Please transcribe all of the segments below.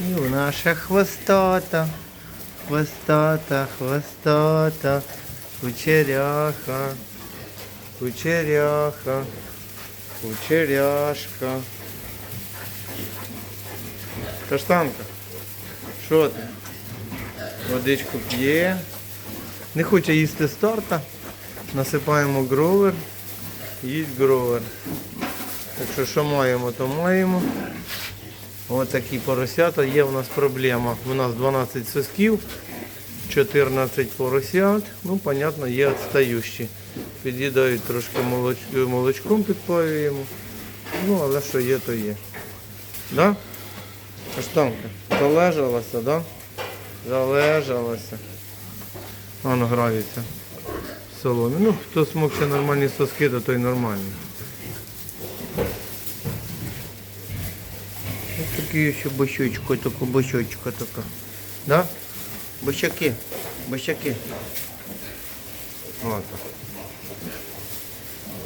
І наша хвостата, хвостата, хвостата, кучеряха, кучеряха, кучеряшка. Каштанка, що ти? Водичку п'є. Не хоче їсти з торта. Насипаємо гровер. Їсть гровер. Так що що маємо, то маємо. Ось такі поросята. Є в нас проблема. У нас 12 сосків, 14 поросят. Ну, понятно, є відстаючі. Під'їдають трошки молоч... молочком підпаюємо. Ну, але що є, то є. Да? Каштанка, залежалася, да? Залежалася. Воно грається в соломі. Ну, хто смокче нормальні соски, то той нормальний. Такі ще бощочка, така бощочка така. Да? Бощаки, бощаки. От.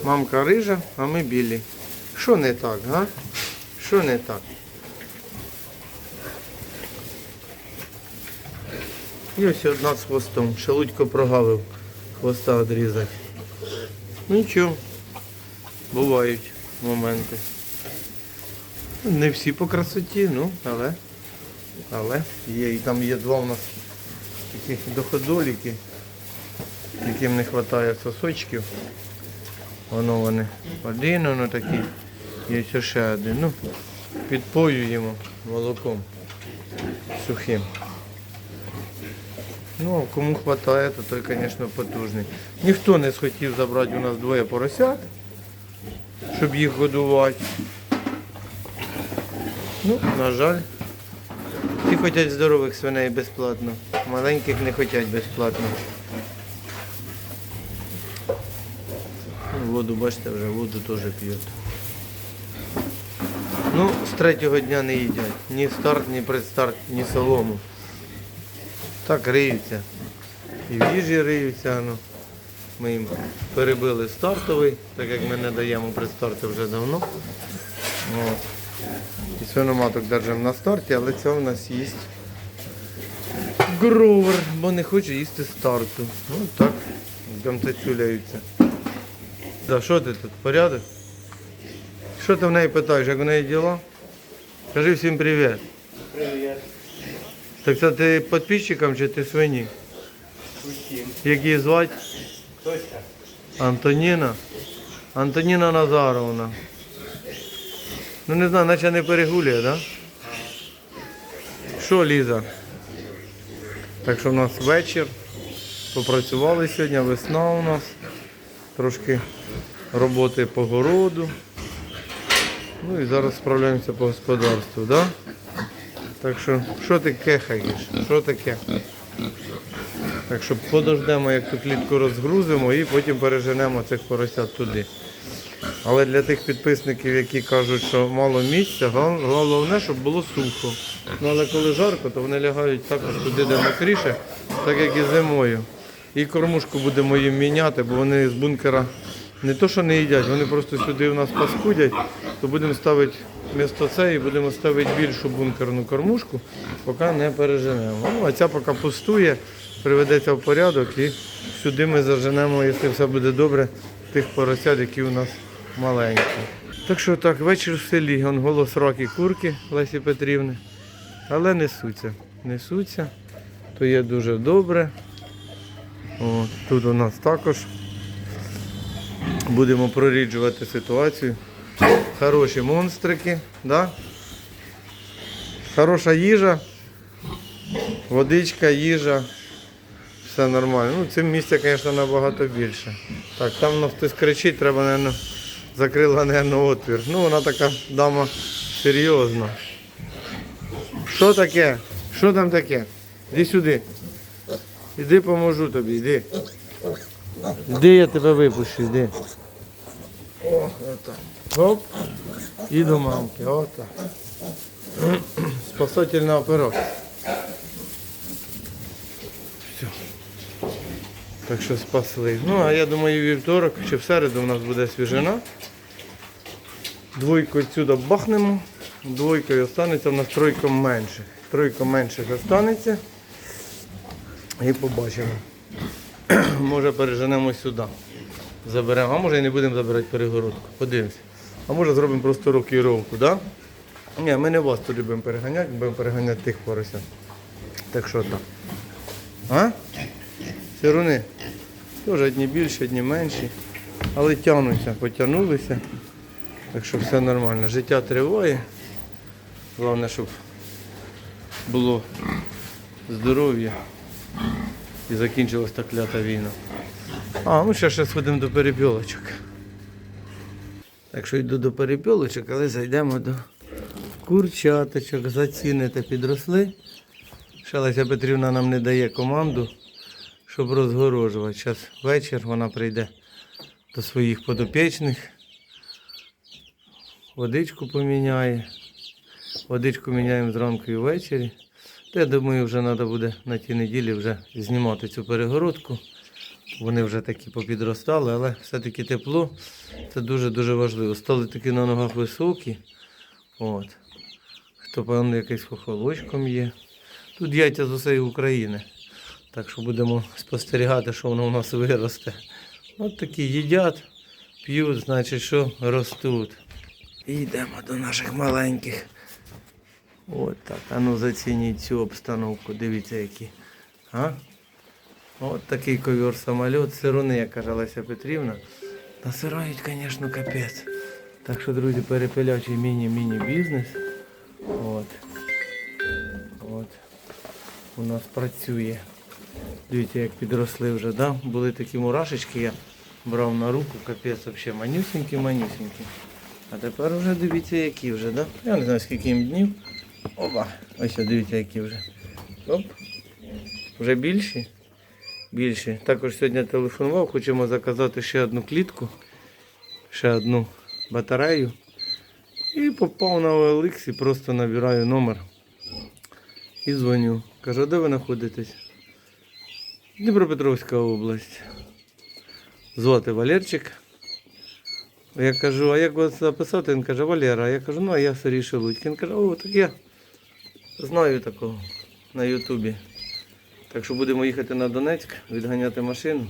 Мамка рижа, а ми білі. Що не так, га? Що не так? І ось одна з хвостом. Шелудько прогавив хвоста відрізати. Нічого, бувають моменти. Не всі по красоті, ну, але, але є. І там є два у нас таких доходоліки, яким не вистачає сосочків. Воно вони один, воно такий, є ще один. Ну, підпоюємо молоком сухим. Ну, а кому вистачає, то той, звісно, потужний. Ніхто не схотів забрати у нас двоє поросят, щоб їх годувати. Ну, на жаль. Всі хочуть здорових свиней безплатно. Маленьких не хочуть безплатно. Ну, Воду, бачите, вже воду теж п'ють. Ну, з третього дня не їдять. Ні старт, ні предстарт, ні солому. Так риються. І в їжі риються. Ну. Ми їм перебили стартовий, так як ми не даємо предстарти вже давно. От. І свиноматок держимо на старті, але це в нас їсть гровер, бо не хоче їсти старту. Ну так, там цюляються. Да, що ти тут? Порядок? Що ти в неї питаєш, як в неї діла? Кажи всім привіт. Привіт. Так це ти підписчикам чи ти свині? Усім. Як її звати? Тося. Антоніна. Антоніна Назаровна. Ну не знаю, наче не перегулює? Да? Що, Ліза? Так що в нас вечір. Попрацювали сьогодні, весна у нас. Трошки роботи по городу. Ну і зараз справляємося по господарству, да? Так що, що ти кехаєш? Що таке? Так що подождемо, як ту клітку розгрузимо і потім переженемо цих поросят туди. Але для тих підписників, які кажуть, що мало місця, головне, щоб було сухо. Ну але коли жарко, то вони лягають також туди, де мокріше, так як і зимою. І кормушку будемо їм міняти, бо вони з бункера не то, що не їдять, вони просто сюди у нас паскудять, то будемо ставити вмісто це і будемо ставити більшу бункерну кормушку, поки не переженемо. Ну, а ця поки пустує, приведеться в порядок і сюди ми заженемо, якщо все буде добре, тих поросят, які у нас маленькі. Так що так, вечір в селі, он голос раки курки Лесі Петрівни. Але несуться, несуться, то є дуже добре. О, тут у нас також будемо проріджувати ситуацію. Хороші монстрики, да? хороша їжа, водичка, їжа, все нормально. Ну, цим місця, звісно, набагато більше. Так, там хтось кричить, треба, мабуть, закрила, мабуть, отвір. Ну, вона така дама серйозна. Що таке? Що там таке? Іди сюди. Іди поможу тобі, іди. Іди, я тебе випущу, іди. О, отак. Оп. І до мамки, отак. Спасательна операція. Так що спасли. Ну, а я думаю, вівторок чи в середу у нас буде свіжина. Двойку відсюди бахнемо, двойкою останеться в нас тройком менше. Тройка менше останеться. І побачимо. може переженемо сюди. Заберемо, а може і не будемо забирати перегородку. Подивимося. А може зробимо просто рокіровку, так? Да? Ні, ми не вас тут любимо переганяти, будемо переганяти тих поросят. Так що так. А? Сируни. Теж одні більші, одні менші. Але тягнуться, потягнулися. Так що все нормально. Життя триває. Головне, щоб було здоров'я і закінчилась та клята війна. А, ну ще ще сходимо до перепілочок. Так що йду до перепілочок, але зайдемо до курчаточок. Заціни та підросли. Ще Леся Петрівна нам не дає команду, щоб розгорожувати. Зараз вечір вона прийде до своїх подопічних. Водичку поміняє. Водичку міняємо зранку і ввечері. Та я думаю, вже треба буде на тій неділі вже знімати цю перегородку. Вони вже такі попідростали, але все-таки тепло. Це дуже-дуже важливо. Стали такі на ногах високі. От. Хто певно якийсь хохолочком є. Тут яйця з усієї України. Так що будемо спостерігати, що воно у нас виросте. От такі їдять, п'ють, значить, що ростуть. І йдемо до наших маленьких. От так. А ну зацініть цю обстановку. Дивіться які. А? От такий ковер самоліт. Сирони, як каже Леся Петрівна. Насирають, звісно, капець. Так що, друзі, перепилячий міні-міні-бізнес. От. От. У нас працює. Дивіться, як підросли вже, да? Були такі мурашечки, я брав на руку, капець взагалі манюсінькі, манюсінькі. А тепер вже дивіться, які вже, да? Я не знаю, скільки їм днів. Опа, ось дивіться, які вже. Оп. Вже більші? Більші. Також сьогодні телефонував, хочемо заказати ще одну клітку, ще одну батарею. І попав на OLX просто набираю номер. І дзвоню. Кажу, де ви знаходитесь? Дніпропетровська область. Звати Валерчик. Я кажу, а як вас записати? Він каже, Валера. Я кажу, ну а я Сергій Шелудько. Він каже, о, так я знаю такого на Ютубі. Так що будемо їхати на Донецьк, відганяти машину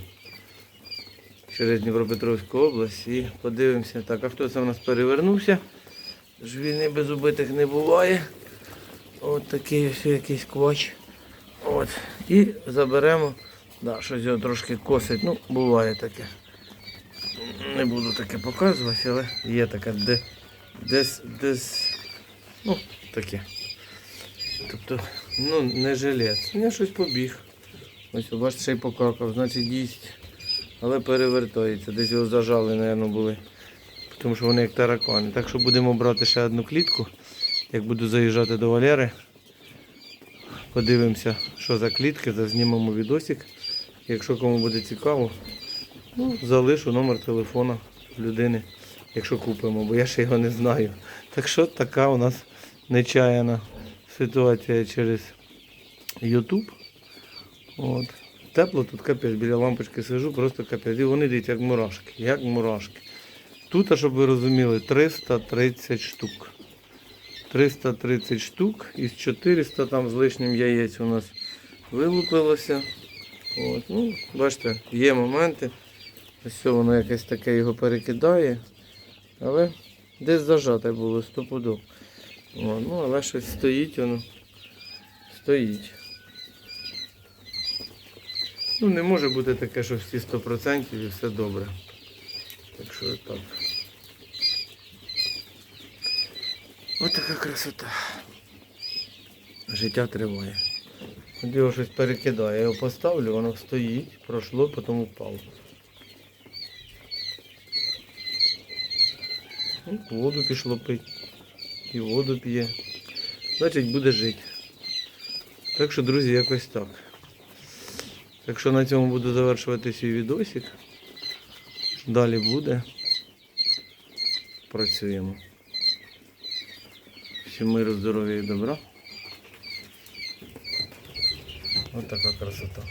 через Дніпропетровську область і подивимося. Так, а хто це в нас перевернувся? Ж війни без убитих не буває. От такий якийсь квач. От. І заберемо. Да, щось його трошки косить. Ну, буває таке. Не буду таке показувати, але є таке де, десь, десь, ну, таке. Тобто, ну, не жилець. Я щось побіг. Ось, бачите, ще й покакав, значить їсть. Але перевертається. Десь його зажали, мабуть, були. Тому що вони як таракани. Так що будемо брати ще одну клітку. Як буду заїжджати до Валери, подивимося, що за клітки, зазнімемо відосик. Якщо кому буде цікаво, ну, залишу номер телефона людини, якщо купимо, бо я ще його не знаю. Так що така у нас нечаяна ситуація через YouTube. От. Тепло тут капець, біля лампочки сижу, просто капець. І вони дивіться, як мурашки, як мурашки. Тут, щоб ви розуміли, 330 штук. 330 штук із 400 там з лишнім яєць у нас вилупилося. От, ну, бачите, є моменти. Ось воно якесь таке його перекидає. Але десь зажате було стопудов. Ну, але щось стоїть воно. Стоїть. Ну, не може бути таке, що всі 100% і все добре. Так що так. Ось така красота. Життя триває. От його щось перекидає. Я його поставлю, воно стоїть, пройшло, потім впало. Ну, Воду пішло пити. І воду п'є. Значить буде жити. Так що, друзі, якось так. Так що на цьому буду завершувати свій відосик. Далі буде. Працюємо. Всім миру, здоров'я і добра. Ось така красота.